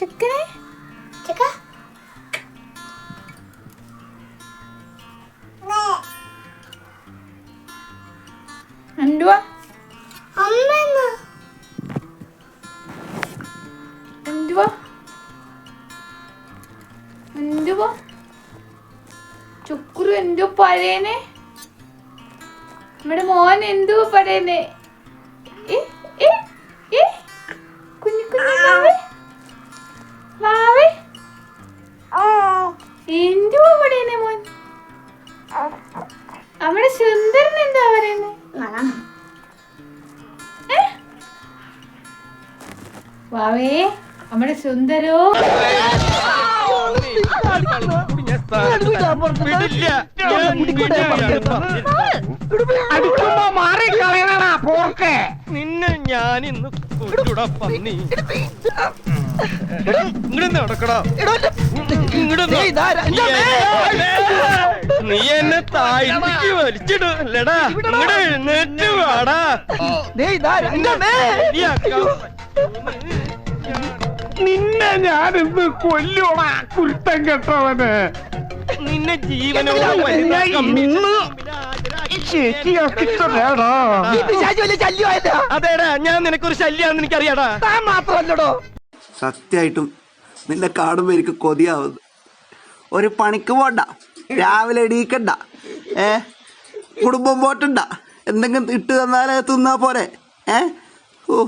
ചെക്കനെ ചെക്ക എന്തുവാ? അമ്മന്ന് എന്തുവാ? എന്തുവാ? ചുക്കുരു എന്തോ പറയണേ? നമ്മുടെ മോൻ എന്തോ ഏ, ഏ, ഏ, നമ്മുടെ സുന്ദരൻ എന്താ പറയുന്നേ? ഏ? വാവേ നമ്മുടെ സുന്ദരോ. നിന്നെ ഞാൻ ഇന്ന് പന്നി ഇങ്ങോട്ട് നടക്കടാ. ഇങ്ങോട്ട് രഞ്ജനേ. നീ എന്നെ താഴ്ത്തിക്ക് വലിച്ചിടല്ലടാ ഇവിടെ എഴുന്നേറ്റ് വാടാ. ദേ ഇതാ രഞ്ജനേ. ശരിയാക്കാം. നിന്നെ ഞാനിന്ന് കൊല്ലൂടാ കുരുത്തം കെട്ടവന്. നിന്നെ ജീവനോട്. അതേടാ ഞാൻ നിനക്കൊരു ശല്യാന്ന് എനിക്കറിയാടാ. താൻ മാത്രല്ലടോ സത്യായിട്ടും നിന്നെ കാണുമ്പോ എനിക്ക് കൊതിയാവുന്നു. ഒരു പണിക്ക് പോണ്ട. രാവിലെ എണീക്കണ്ട. ഏ? കുടുംബം പോട്ടണ്ട എന്തെങ്കിലും ഇട്ട് തന്നാലേ തിന്നാ പോരെ. ഏ? ഓ.